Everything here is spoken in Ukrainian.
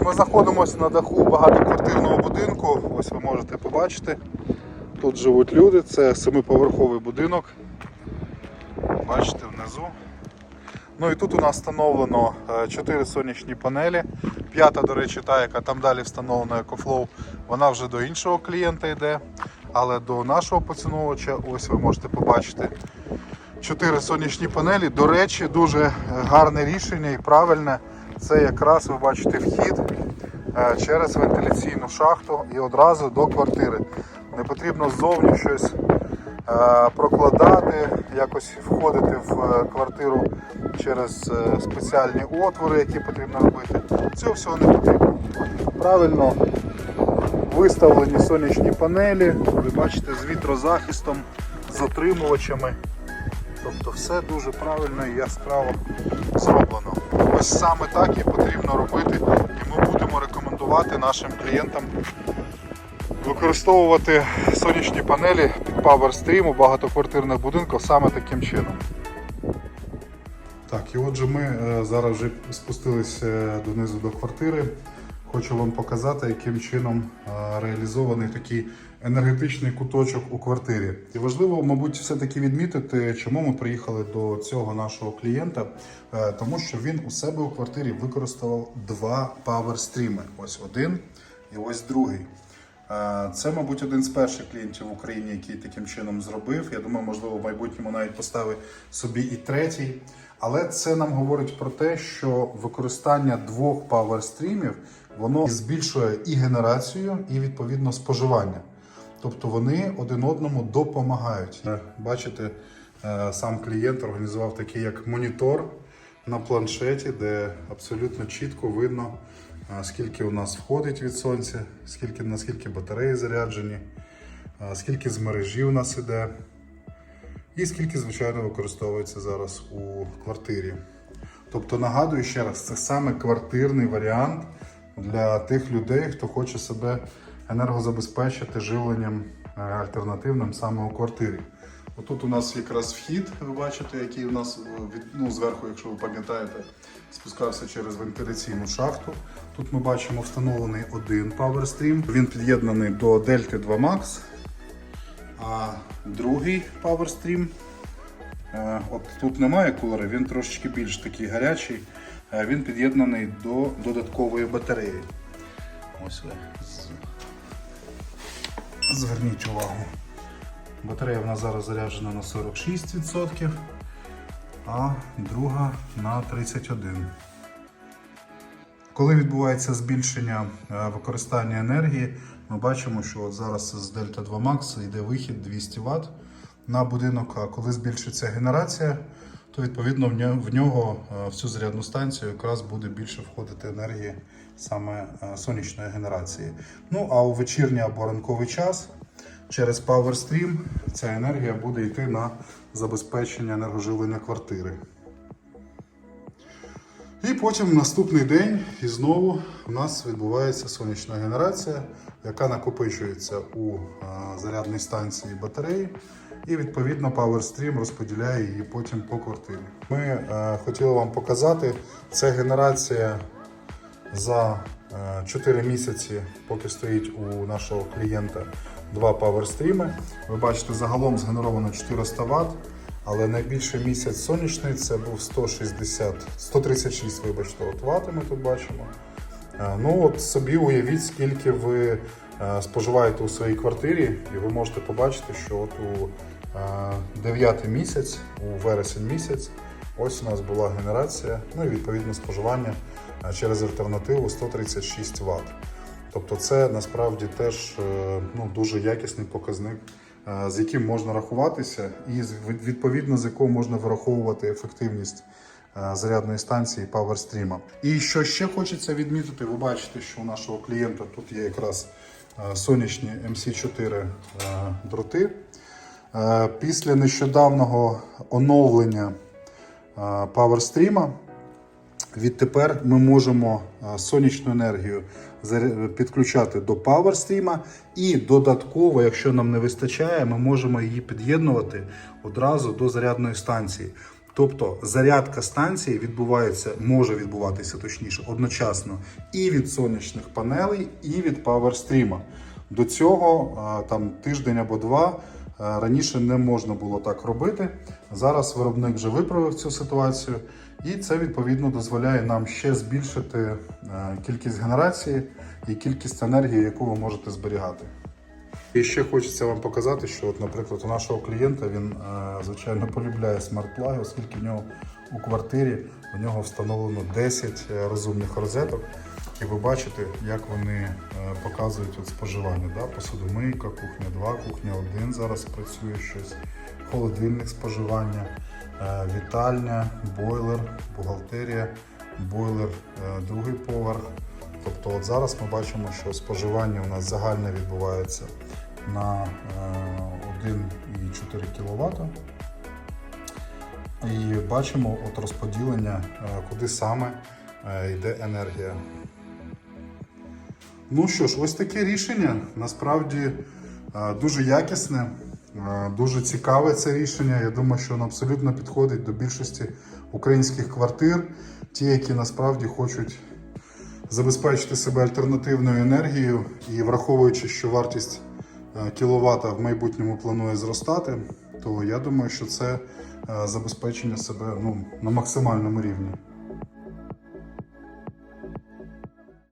Ми знаходимося на даху багатоквартирного будинку. Ось ви можете побачити. Тут живуть люди, це семиповерховий будинок. Бачите внизу. Ну і тут у нас встановлено 4 сонячні панелі. П'ята, до речі, та, яка там далі встановлена EcoFlow, вона вже до іншого клієнта йде. Але до нашого поціновувача, ось ви можете побачити 4 сонячні панелі. До речі, дуже е, гарне рішення і правильне. Це якраз ви бачите вхід е, через вентиляційну шахту і одразу до квартири. Не потрібно ззовні щось е, прокладати, якось входити в е, квартиру через спеціальні отвори, які потрібно робити. Цього всього не потрібно. Правильно виставлені сонячні панелі, ви бачите, з вітрозахистом, з отримувачами. Тобто все дуже правильно і яскраво зроблено. Ось саме так і потрібно робити, і ми будемо рекомендувати нашим клієнтам використовувати сонячні панелі під PowerStream у багатоквартирних будинках саме таким чином. Так, і отже, ми е, зараз вже спустилися донизу до квартири. Хочу вам показати, яким чином е, реалізований такий енергетичний куточок у квартирі. І важливо, мабуть, все-таки відмітити, чому ми приїхали до цього нашого клієнта, Е, тому що він у себе у квартирі використав два паверстріми. Ось один і ось другий. Е, Це, мабуть, один з перших клієнтів в Україні, який таким чином зробив. Я думаю, можливо, в майбутньому навіть поставить собі і третій. Але це нам говорить про те, що використання двох паверстрімів воно збільшує і генерацію, і відповідно споживання. Тобто вони один одному допомагають. Е, Бачите, е, сам клієнт організував такий як монітор на планшеті, де абсолютно чітко видно, е, скільки у нас входить від сонця, скільки, наскільки батареї заряджені, скільки з мережі у нас іде, і скільки, звичайно, використовується зараз у квартирі. Тобто, нагадую ще раз, це саме квартирний варіант для тих людей, хто хоче себе енергозабезпечити живленням е, альтернативним саме у квартирі. Отут у нас якраз вхід, ви бачите, який у нас е, від, ну, зверху, якщо ви пам'ятаєте, спускався через вентиляційну шахту. Тут ми бачимо встановлений один PowerStream. Він під'єднаний до Delta 2 Max. А другий PowerStream, е, от тут немає кулера, він трошечки більш такий гарячий. Е, Він під'єднаний до додаткової батареї. Ось ви зверніть увагу. Батарея в нас зараз заряджена на 46%, а друга на 31%. Коли відбувається збільшення е, використання енергії, ми бачимо, що от зараз з Delta 2 Max йде вихід 200 Вт на будинок. А коли збільшиться генерація, то відповідно в ньо- в нього е, в цю зарядну станцію якраз буде більше входити енергії саме е, сонячної генерації. Ну а у вечірній або ранковий час через PowerStream ця енергія буде йти на забезпечення енергоживлення квартири. І потім наступний день і знову у нас відбувається сонячна генерація, яка накопичується у е, зарядній станції батареї. І відповідно PowerStream розподіляє її потім по квартирі. Ми е, хотіли вам показати, це генерація за е, 4 місяці, поки стоїть у нашого клієнта два PowerStream. Ви бачите, загалом згенеровано 400 Вт. Але найбільший місяць сонячний це був 160, 136, вибачте, от вати ми тут бачимо. Е, Ну от собі уявіть, скільки ви е, споживаєте у своїй квартирі, і ви можете побачити, що от у 9 місяць, у вересень місяць, ось у нас була генерація, ну і відповідно споживання через альтернативу 136 Вт. Тобто це насправді теж е, ну, дуже якісний показник, е, з яким можна рахуватися, і відповідно з якого можна вираховувати ефективність е, зарядної станції PowerStream. І що ще хочеться відмітити, ви бачите, що у нашого клієнта тут є якраз сонячні MC4 е, дроти. Е, Після нещодавнього оновлення е, PowerStream Відтепер ми можемо е, сонячну енергію підключати до PowerStream і додатково, якщо нам не вистачає, ми можемо її під'єднувати одразу до зарядної станції. Тобто зарядка станції відбувається, може відбуватися точніше, одночасно і від сонячних панелей, і від PowerStream. До цього там тиждень або два раніше не можна було так робити. Зараз виробник вже виправив цю ситуацію, і це відповідно дозволяє нам ще збільшити е, кількість генерації і кількість енергії, яку ви можете зберігати. І ще хочеться вам показати, що, от, наприклад, у нашого клієнта він е, звичайно полюбляє смарт-плаги, оскільки в нього у квартирі у нього встановлено 10 розумних розеток. І ви бачите, як вони е, показують от споживання. Да? Посудомийка, кухня 2, кухня 1 зараз працює щось, холодильник споживання, е, вітальня, бойлер, бухгалтерія, бойлер, е, другий поверх. Тобто от зараз ми бачимо, що споживання у нас загальне відбувається на е, 1,4 кВт. І бачимо от розподілення, куди саме йде енергія. Ну що ж, ось таке рішення. Насправді е, дуже якісне, е, дуже цікаве це рішення. Я думаю, що воно абсолютно підходить до більшості українських квартир, ті, які насправді хочуть забезпечити себе альтернативною енергією і враховуючи, що вартість е, кіловата в майбутньому планує зростати, то я думаю, що це забезпечення себе ну, на максимальному рівні.